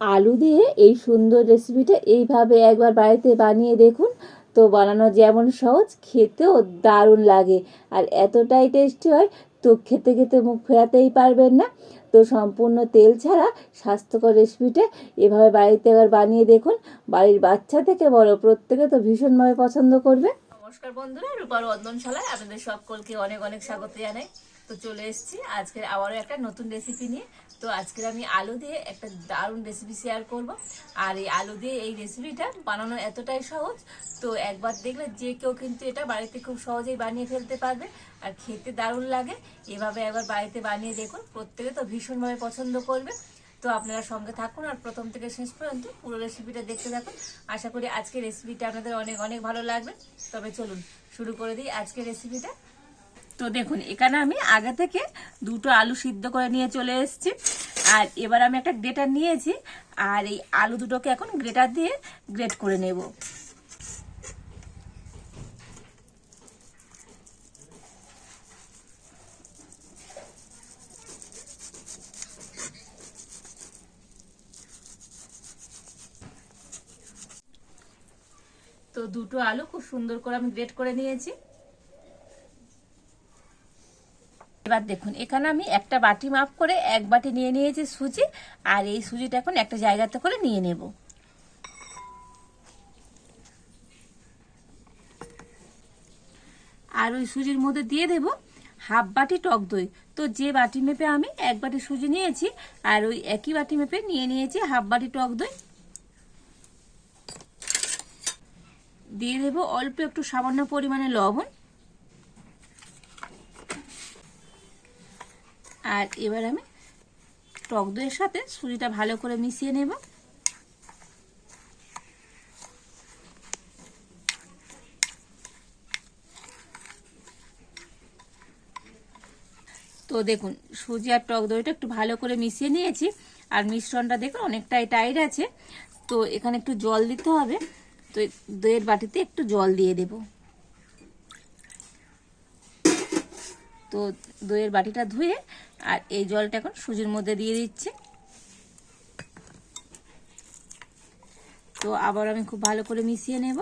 আলু দিয়ে এই সুন্দর রেসিপিটা এইভাবে একবার বাড়িতে বানিয়ে দেখুন। তো বানানো যেমন সহজ, খেতেও দারুণ লাগে। আর এতটাই টেস্টি হয়, তো খেতে খেতে মুখ ফেরাতেই পারবেন না। তো সম্পূর্ণ তেল ছাড়া স্বাস্থ্যকর রেসিপিটা এভাবে বাড়িতে একবার বানিয়ে দেখুন। বাড়ির বাচ্চা থেকে বড় প্রত্যেকে তো ভীষণভাবে পছন্দ করবে। নমস্কার বন্ধুরা রূপার রন্ধনশালায় আপনাদের সকলকে অনেক অনেক স্বাগত জানাই। তো চলে এসেছি। আজকের আবারও একটা নতুন রেসিপি নিয়ে। তো আজকের আমি আলু দিয়ে একটা দারুণ রেসিপি শেয়ার করব। আর এই আলু দিয়ে এই রেসিপিটা বানানো এতটাই সহজ। তো একবার দেখলে যে কেউ কিন্তু এটা বাড়িতে খুব সহজেই বানিয়ে ফেলতে পারবে। আর খেতে দারুণ লাগে। এভাবে একবার বাড়িতে বানিয়ে দেখুন। প্রত্যেকে তো ভীষণভাবে পছন্দ করবে। তো আপনারা সঙ্গে থাকুন আর প্রথম থেকে শেষ পর্যন্ত পুরো রেসিপিটা দেখতে থাকুন। আশা করি আজকের রেসিপিটা আপনাদের অনেক অনেক ভালো লাগবে। তবে চলুন শুরু করে দিই আজকের রেসিপিটা তো দেখুন, এখানে আমি আগে থেকে দুটো আলু সিদ্ধ করে নিয়ে চলে এসেছি। আর এবার আমি একটা গ্রেটার নিয়েছি, আর এই আলু দুটোকে এখন গ্রেটার দিয়ে গ্রেট করে নেব। তো দুটো আলু খুব সুন্দর করে আমি গ্রেট করে নিয়েছি। এবার দেখুন, এখানে আমি একটা বাটি মাপ করে এক বাটি নিয়ে নিয়েছি সুজি, আর এই সুজিটা এখন একটা জায়গাতে করে নিয়ে নেব। আর ওই সুজির মধ্যে দিয়ে দেব হাফ বাটি টক দই। তো যে বাটি মেপে আমি এক বাটি সুজি নিয়েছি, আর ওই একই বাটি মেপে নিয়ে নিয়েছি হাফ বাটি টক দই। দিয়ে দেব অল্প একটু সামান্য পরিমাণে লবণ। আর এবার আমি টক দইয়ের সাথে সুজিটা ভালো করে মিশিয়ে নেব। তো দেখুন, সুজি আর টক দইটা একটু ভালো করে মিশিয়ে নিয়েছি, আর মিশ্রণটা দেখুন অনেকটাই টাইট আছে। তো এখানে একটু জল দিতে হবে, তো দইয়ের বাটিতে একটু জল দিয়ে দেব। তো দইয়ের বাটিটা ধুয়ে আর এই জলটা এখন সুজির মধ্যে দিয়ে দিচ্ছি। তো আবার আমি খুব ভালো করে মিশিয়ে নেব।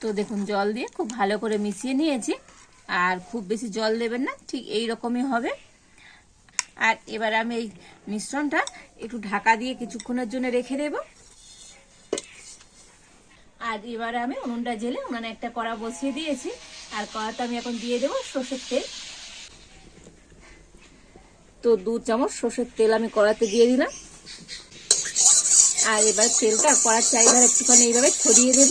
তো দেখুন, জল দিয়ে খুব ভালো করে মিশিয়ে নিয়েছি। আর খুব বেশি জল দেবেন না, ঠিক এই রকমই হবে। আর এবার আমি এই মিশ্রণটা একটু ঢাকা দিয়ে কিছুক্ষণের জন্য রেখে দেব। আর এবারে আমি উনুনটা জেলে উনানে একটা কড়া বসিয়ে দিয়েছি। আর কড়াতে আমি এখন দিয়ে দেবো সর্ষের তেল। তো দু চামচ সর্ষের তেল আমি কড়াতে দিয়ে দিলাম। আর এবার তেলটা কড়ার চারিধারে একটুখানি এইভাবে ছড়িয়ে দেব।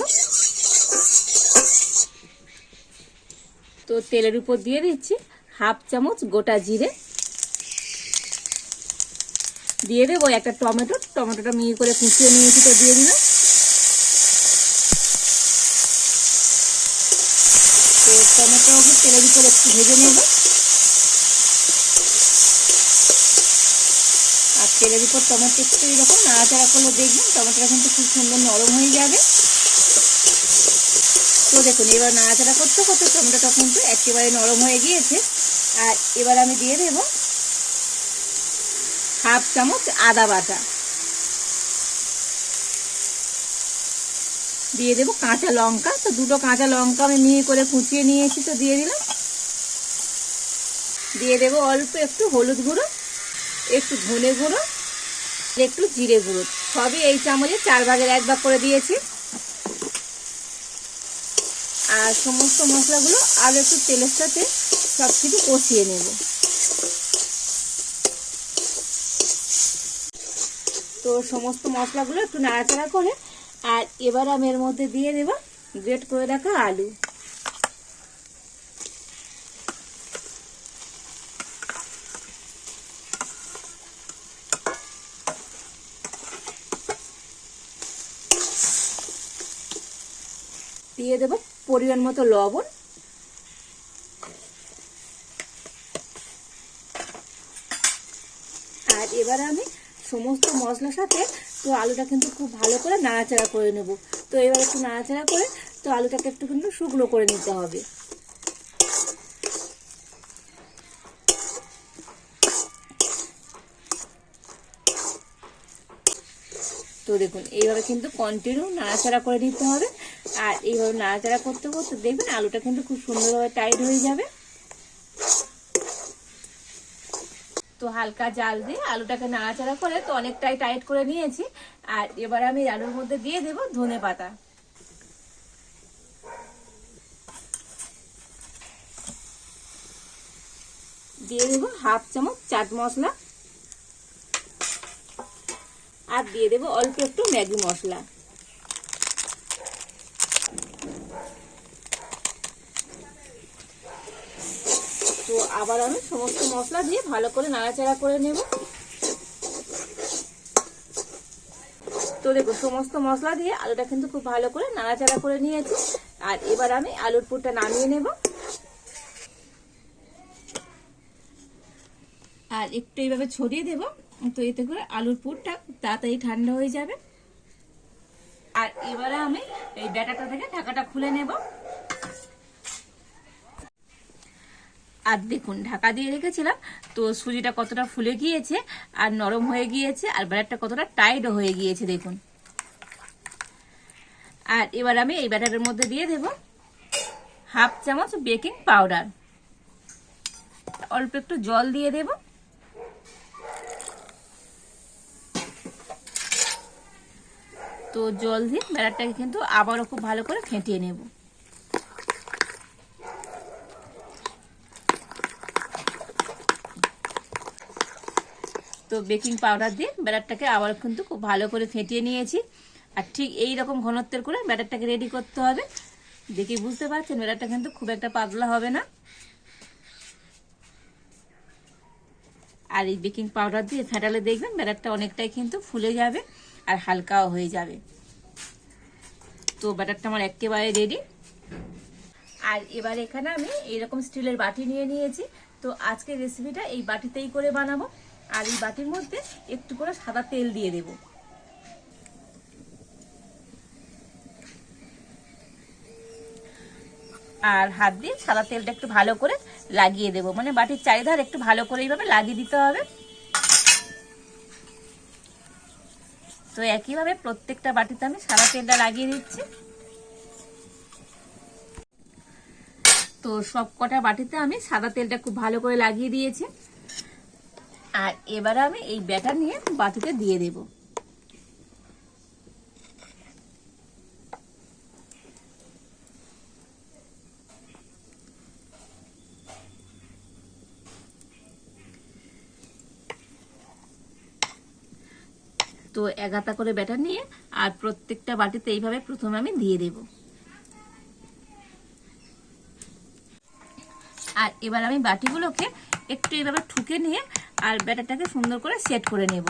তো তেলের উপর দিয়ে দিচ্ছি হাফ চামচ গোটা জিরে। দিয়ে দেবো একটা টমেটো। টমেটোটা মিহি করে কুচিয়ে নিয়েছি তো দিয়ে দিলাম তো উপর একটু ভেজে নেব। আর তেলের উপর টমেটো একটু এরকম নাড়াচাড়া করলে দেখবেন টমেটোটা কিন্তু খুব সুন্দর নরম হয়ে যাবে। তো দেখুন, এবার নাড়াচাড়া করতে করতে টমেটোটা কিন্তু একেবারে নরম হয়ে গিয়েছে। আর এবার আমি দিয়ে দেবো হাফ চামচ আদা বাটা। দিয়ে দেবো কাঁচা লঙ্কা। তো দুটো কাঁচা লঙ্কা আমি মিহি করে কুচিয়ে নিয়ে নিয়েছি তো দিয়ে দিলাম। দিয়ে দেবো অল্প একটু হলুদ গুঁড়ো, একটু ধনে গুঁড়ো, একটু জিরে গুঁড়ো। সবই এই চামচে চার ভাগের এক ভাগ করে দিয়েছি। আর সমস্ত মশলাগুলো আর একটু তেলের সাথে সব কিছু কষিয়ে নেব। তো সমস্ত মশলাগুলো একটু নাড়াচাড়া করে, আর এবার আমি এর মধ্যে দিয়ে দেবো গ্রেট করে রাখা আলু। দিয়ে দেবো পরিমাণ মতো লবণ। আর এবার আমি সমস্ত মশলার সাথে তো আলুটা কিন্তু খুব ভালো করে নাড়াচাড়া করে নেব। তো এবার একটু নাড়াচাড়া করে তো আলুটাকে একটু কিন্তু শুকনো করে নিতে হবে। তো দেখুন, এইভাবে কিন্তু কন্টিনিউ নাড়াচাড়া করে নিতে হবে। আর এইভাবে নাড়াচাড়া করতে করতে দেখবেন আলুটা কিন্তু খুব সুন্দরভাবে টাইট হয়ে যাবে। তো হালকা জাল দিয়ে আলুটাকে নাড়াচাড়া করে তো অনেকটাই টাইট করে নিয়েছি। আর এবার আমি আলুর মধ্যে দিয়ে দেব ধনে পাতা। দিয়ে দেবো হাফ চামচ চাট মশলা। আর দিয়ে দেবো অল্প একটু ম্যাগি মশলা। তো আবার আমি সমস্ত মশলা দিয়ে ভালো করে নাড়াচাড়া করে নেব। তো দেখো, সমস্ত মশলা দিয়ে আলুটা কিন্তু খুব ভালো করে নাড়াচাড়া করে নিয়েছি। আর এবার আমি আলুর পুরটা নামিয়ে নেব। আর একটু এইভাবে ছড়িয়ে দেব। তো এতে করে আলুর পুরটা তাড়াতাড়ি ঠান্ডা হয়ে যাবে। আর এবারে আমি এই ব্যাটাটা থেকে ঢাকাটা খুলে নেব। আর দেখুন, ঢাকা দিয়ে রেখেছিলাম, তো সুজিটা কতটা ফুলে গিয়েছে আর নরম হয়ে গিয়েছে, আর ব্যাটারটা কতটা টাইটও হয়ে গিয়েছে, দেখুন। আর এবার আমি এই ব্যাটারের মধ্যে দিয়ে দেব হাফ চামচ বেকিং পাউডার। অল্প একটু জল দিয়ে দেব। তো জল দিয়ে ব্যাটারটাকে কিন্তু আবারও খুব ভালো করে ফেটিয়ে নেব। তো বেকিং পাউডার দিয়ে ব্যাটারটাকে আবার কিন্তু খুব ভালো করে ফেটিয়ে নিয়েছি। আর ঠিক এই রকম ঘনত্বের করে ব্যাটারটাকে রেডি করতে হবে। দেখে বুঝতে পারছেন, ব্যাটারটা কিন্তু খুব একটা পাতলা হবে না। আর এই বেকিং পাউডার দিয়ে ফেটালে দেখবেন ব্যাটারটা অনেকটাই কিন্তু ফুলে যাবে। আর হালকাও হয়ে যাবে। তো ব্যাটারটা আমার একেবারে রেডি আর এবার এখানে আমি এইরকম স্টিলের বাটি নিয়ে নিয়েছি। তো আজকের রেসিপিটা এই বাটিতেই করে বানাবো। আর এই বাটির মধ্যে একটু করে সাদা তেল দিয়ে দেব। আর হাত দিয়ে সাদা তেলটা একটু ভালো করে লাগিয়ে দেব। মানে বাটির চারিধার একটু ভালো করে এইভাবে লাগিয়ে দিতে হবে। তো একইভাবে প্রত্যেকটা বাটিতে আমি সাদা তেলটা লাগিয়ে দিচ্ছি। তো সব কটা বাটিতে আমি সাদা তেলটা খুব ভালো করে লাগিয়ে দিয়েছি। আর এবারে আমি এই ব্যাটার নিয়ে বাটিতে দিয়ে দেব। তো এগাতা করে ব্যাটার নিয়ে আর প্রত্যেকটা বাটিতে এইভাবে প্রথমে আমি দিয়ে দেব। আর এবার আমি বাটিগুলোকে একটু এইভাবে ঠুকে নিয়ে আর ব্যাটারটাকে সুন্দর করে সেট করে নেব।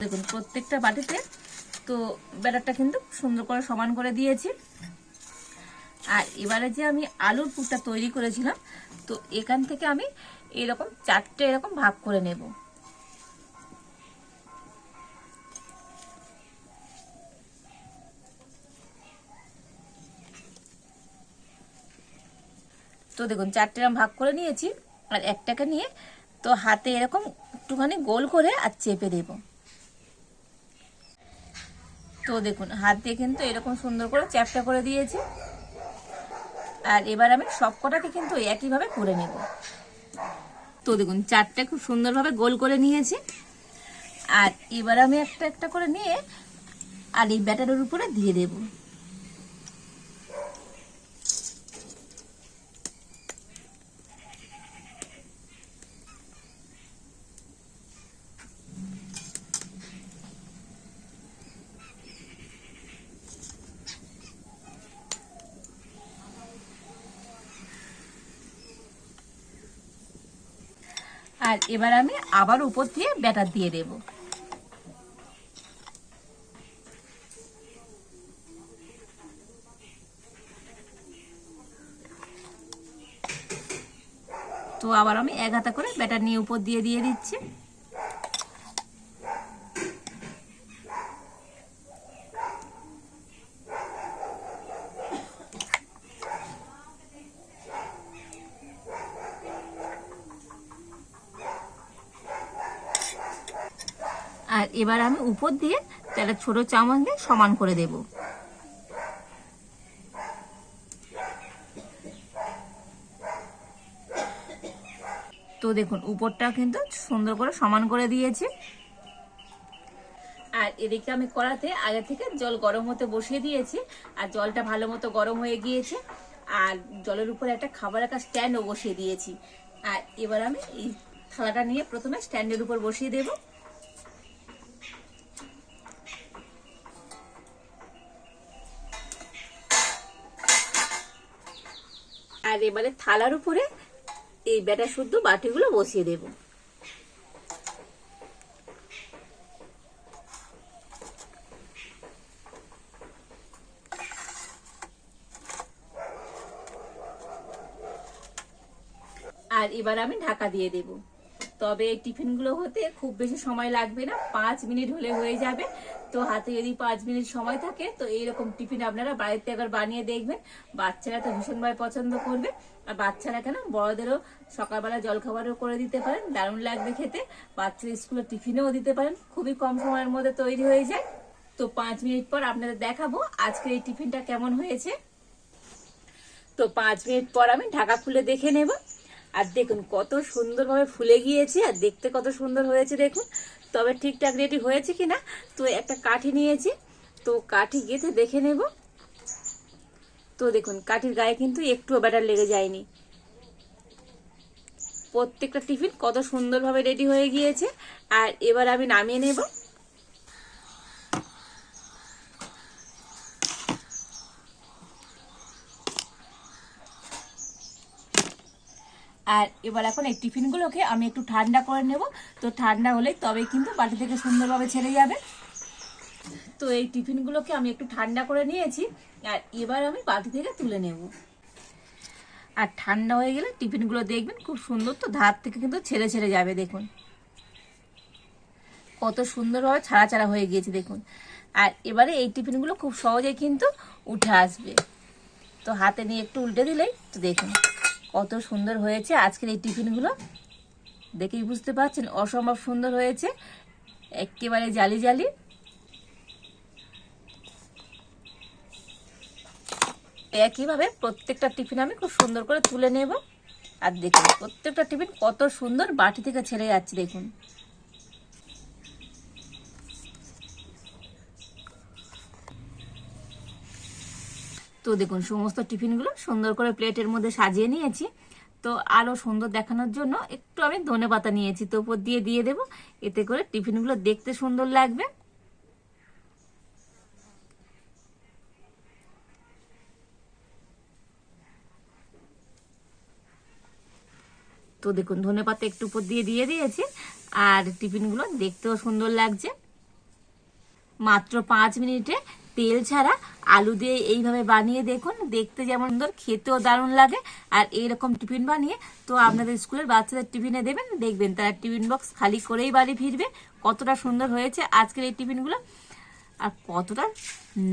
দেখুন, প্রত্যেকটা বাটিতে তো ব্যাটারটা কিন্তু সুন্দর করে সমান করে দিয়েছি। আর এবারে যে আমি আলুর পুরটা তৈরি করেছিলাম তো এখান থেকে আমি এরকম চারটে এরকম ভাগ করে নেব। তো দেখুন, চারটে রাম ভাগ করে নিয়েছি, আর একটাকে নিয়ে তো হাতে এরকম একটুখানি গোল করে আর চেপে দেব। তো দেখুন, হাত দিয়ে কিন্তু এরকম সুন্দর করে চ্যাপটা করে দিয়েছি। আর এবার আমি সব কটাকে কিন্তু একইভাবে করে নেব। তো দেখুন, চারটে খুব সুন্দরভাবে গোল করে নিয়েছি। আর এবার আমি একটা একটা করে নিয়ে আর এই ব্যাটারের উপরে দিয়ে দেবো। আর এবার আমি আবার উপর দিয়ে ব্যাটার দিয়ে দেব। তো আবার আমি এক হাতা করে ব্যাটার নিয়ে উপর দিয়ে দিয়ে দিচ্ছি। এবার আমি উপর দিয়ে তাহলে ছোট চামচ দিয়ে সমান করে দেব। তো দেখুন, উপরটা কিন্তু সুন্দর করে সমান করে দিয়েছি। আর এদিকে আমি কড়াতে আগে থেকে জল গরম হতে বসিয়ে দিয়েছি, আর জলটা ভালো মতো গরম হয়ে গিয়েছে। আর জলের উপরে একটা খাবার রাখার স্ট্যান্ডও বসিয়ে দিয়েছি। আর এবার আমি এই থালাটা নিয়ে প্রথমে স্ট্যান্ডের উপর বসিয়ে দেব। আর এবারে থালার উপরে এই ব্যাটা শুদ্ধ বাটিগুলো বসিয়ে দেবো। আর এবার আমি ঢাকা দিয়ে দেব। তবে টিফিনগুলো হতে খুব বেশি সময় লাগবে না, পাঁচ মিনিট হলে হয়ে যাবে। তো হাতে যদি পাঁচ মিনিট সময় থাকে, তো এইরকম টিফিন আপনারা বাড়িতে একবার বানিয়ে দেখবেন। বাচ্চারা তো ভীষণভাবে পছন্দ করবে। আর বাচ্চারা কেন? বড়দেরও সকালবেলা জলখাবারও করে দিতে পারেন, দারুণ লাগবে খেতে। বাচ্চাদের স্কুলে টিফিনেও দিতে পারেন, খুবই কম সময়ের মধ্যে তৈরি হয়ে যায়। তো পাঁচ মিনিট পর আপনাদের দেখাবো আজকের এই টিফিনটা কেমন হয়েছে। তো পাঁচ মিনিট পর আমি ঢাকা খুলে দেখে নেব। আর দেখুন, কত সুন্দরভাবে ফুলে গিয়েছে আর দেখতে কত সুন্দর হয়েছে দেখুন। তবে ঠিকঠাক রেডি হয়েছে কি না তো একটা কাঠি নিয়েছি। তো কাঠি গেঁথে দেখে নেব। তো দেখুন, কাঠির গায়ে কিন্তু একটুও ব্যাটার লেগে যায়নি। প্রত্যেকটা টিফিন কত সুন্দরভাবে রেডি হয়ে গিয়েছে। আর এবার আমি নামিয়ে নেব। আর এবার এখন এই টিফিনগুলোকে আমি একটু ঠান্ডা করে নেব। তো ঠান্ডা হলেই তবে কিন্তু বাটি থেকে সুন্দরভাবে ছেড়ে যাবে। তো এই টিফিনগুলোকে আমি একটু ঠান্ডা করে নিয়েছি আর এবার আমি বাটি থেকে তুলে নেব। আর ঠান্ডা হয়ে গেলে টিফিনগুলো দেখবেন খুব সুন্দর তো, ধার থেকে কিন্তু ছেড়ে ছেড়ে যাবে দেখুন। কত সুন্দরভাবে ছাড়া ছাড়া হয়ে গিয়েছে দেখুন। আর এবারে এই টিফিনগুলো খুব সহজেই কিন্তু উঠে আসবে। তো হাতে নিয়ে একটু উল্টে দিলেই তো দেখুন। কত সুন্দর হয়েছে। আজকের এই টিফিনগুলো দেখেই বুঝতে পারছেন, অসম্ভব সুন্দর হয়েছে। একেবারে জালি জালি। একইভাবে প্রত্যেকটা টিফিন আমি খুব সুন্দর করে তুলে নেব। আর দেখুন, প্রত্যেকটা টিফিন কত সুন্দর বাটি থেকে ছেড়ে যাচ্ছে, দেখুন। তো দেখুন, সমস্ত টিফিনগুলো সুন্দর করে প্লেটের মধ্যে সাজিয়ে নিয়েছি। তো আরও সুন্দর দেখানোর জন্য একটু আমি ধনে পাতা নিয়েছি, তো উপর দিয়ে দিয়ে দেবো। এতে করে টিফিনগুলো দেখতে সুন্দর লাগবে। তো দেখুন, ধনে পাতা একটু উপর দিয়ে দিয়ে দিয়েছি, আর টিফিনগুলো দেখতেও সুন্দর লাগছে। মাত্র পাঁচ মিনিটে তেল ছাড়া আলু দিয়ে এইভাবে বানিয়ে দেখুন। দেখতে যেমন সুন্দর, খেতেও দারুণ লাগে। আর এইরকম টিফিন বানিয়ে তো আপনাদের স্কুলের বাচ্চাদের টিফিনে দেবেন, দেখবেন তারা টিফিন বক্স খালি করেই বাড়ি ফিরবে। কতটা সুন্দর হয়েছে আজকের এই টিফিনগুলো। আর কতটা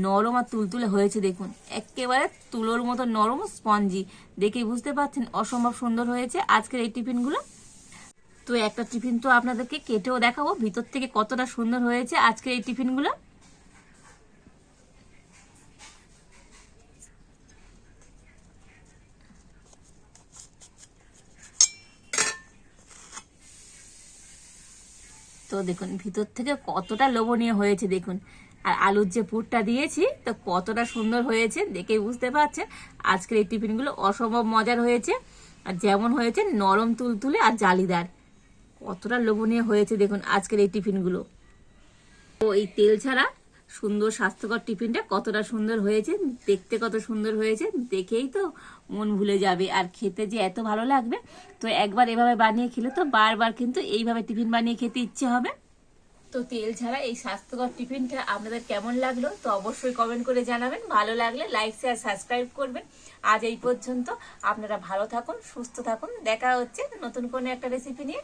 নরম আর তুলতুলে হয়েছে দেখুন। একেবারে তুলোর মতো নরম স্পঞ্জি। দেখেই বুঝতে পারছেন অসম্ভব সুন্দর হয়েছে আজকের এই টিফিনগুলো। তো একটা টিফিন তো আপনাদেরকে কেটেও দেখাবো ভিতর থেকে কতটা সুন্দর হয়েছে আজকের এই টিফিনগুলো। তো দেখুন, ভিতর থেকে কতটা লোভনীয় হয়েছে, দেখুন। আর আলুর যে পুরটা দিয়েছি, তো কতটা সুন্দর হয়েছে, দেখেই বুঝতে পারছেন। আজকের এই টিফিনগুলো অসম্ভব মজার হয়েছে। আর যেমন হয়েছে, নরম তুলতুলে আর জালিদার। কতটা লোভনীয় হয়েছে, দেখুন, আজকের এই টিফিনগুলো। ও এই তেল ছাড়া সুন্দর স্বাস্থ্যকর টিফিনটা কতটা সুন্দর হয়েছে, দেখতে কত সুন্দর হয়েছে, দেখেই তো মন ভুলে যাবে। আর খেতে যে এত ভালো লাগবে, তো একবার এভাবে বানিয়ে খেলে তো বারবার কিন্তু এইভাবে টিফিন বানিয়ে খেতে ইচ্ছে হবে। তো তেল ছাড়া এই স্বাস্থ্যকর টিফিনটা আপনাদের কেমন লাগল, তো অবশ্যই কমেন্ট করে জানাবেন। ভালো লাগলে লাইক শেয়ার সাবস্ক্রাইব করবেন। আজ এই পর্যন্ত আপনারা ভালো থাকুন, সুস্থ থাকুন। দেখা হচ্ছে নতুন কোনো একটা রেসিপি নিয়ে।